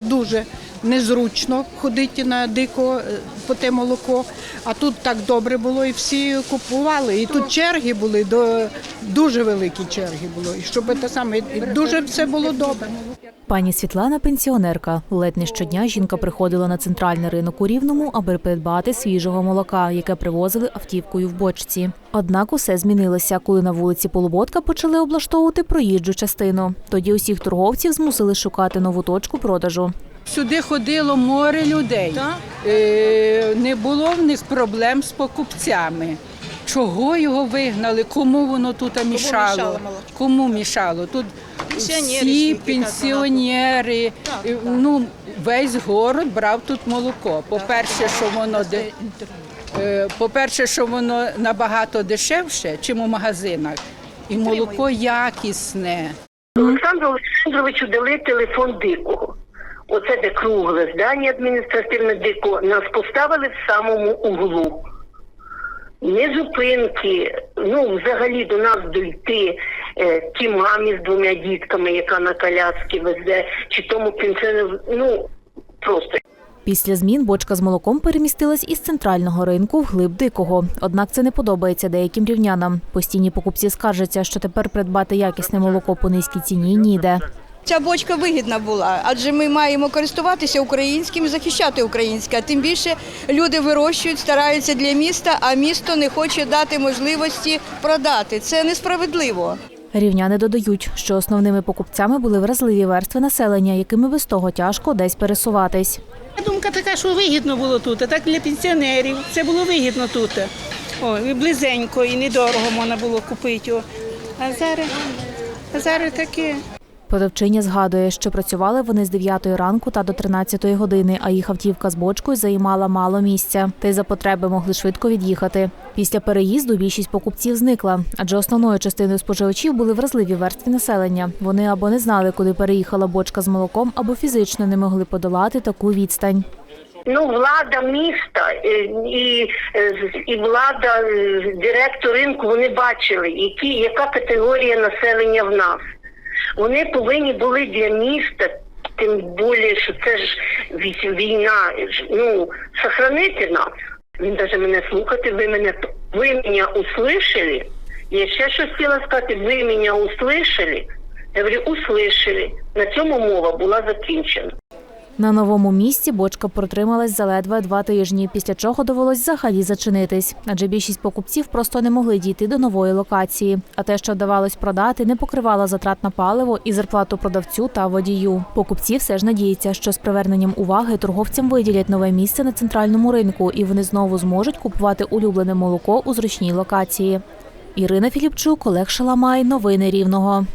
Дуже незручно ходити на дико е, по те молоко. А тут так добре було, і всі купували. І тут черги були, до, дуже великі черги було. І щоб те саме, дуже все було добре. Пані Світлана пенсіонерка. Ледь не щодня жінка приходила на центральний ринок у Рівному, аби придбати свіжого молока, яке привозили автівкою в бочці. Однак усе змінилося, коли на вулиці Полуботка почали облаштовувати проїжджу частину. Тоді усіх торговців змусили шукати нову точку продажу. Сюди ходило море людей. Е, не було в них проблем з покупцями. Чого його вигнали? Кому воно тут мішало? мішало? Кому мішало? Тут всі пенсіонери, е, ну весь город брав тут молоко. По-перше, що воно де. Е, По-перше, що воно набагато дешевше, чим у магазинах, і молоко якісне. Олександру Олександровичу дали телефон дикого. Оце де кругле здання адміністративне дико. Нас поставили в самому углу. Не зупинки, ну взагалі до нас дойти е, ті мамі з двома дітками, яка на коляски везе, чи тому пенсіонеру, ну просто Після змін бочка з молоком перемістилась із центрального ринку в глиб дикого. Однак це не подобається деяким рівнянам. Постійні покупці скаржаться, що тепер придбати якісне молоко по низькій ціні ніде. Ця бочка вигідна була, адже ми маємо користуватися українським і захищати українське. А тим більше люди вирощують, стараються для міста, а місто не хоче дати можливості продати. Це несправедливо. Рівняни додають, що основними покупцями були вразливі верстви населення, якими без того тяжко десь пересуватись. Думка така, що вигідно було тут, а так для пенсіонерів. Це було вигідно тут. О, і близенько, і недорого можна було купити. А зараз, а зараз таке. Продавчиня згадує, що працювали вони з 9 ранку та до 13 години, а їх автівка з бочкою займала мало місця, та й за потреби могли швидко від'їхати. Після переїзду більшість покупців зникла, адже основною частиною споживачів були вразливі верстви населення. Вони або не знали, куди переїхала бочка з молоком, або фізично не могли подолати таку відстань. Ну, влада міста е, і, е, і влада, е, директор ринку, вони бачили, які, яка категорія населення в нас. Вони повинні були для міста, тим більше, що це ж вій- війна, ж, ну, сохранити нас. Він навіть мене слухати, ви мене ви мене услышали. Я ще щось хотіла сказати, ви мене услышали. Я говорю, услышали. На цьому мова була закінчена. На новому місці бочка протрималась заледве два тижні, після чого довелось взагалі зачинитись, адже більшість покупців просто не могли дійти до нової локації. А те, що вдавалось продати, не покривало затрат на паливо і зарплату продавцю та водію. Покупці все ж надіються, що з приверненням уваги торговцям виділять нове місце на центральному ринку, і вони знову зможуть купувати улюблене молоко у зручній локації. Ірина Філіпчук, Олег Шаламай. Новини Рівного.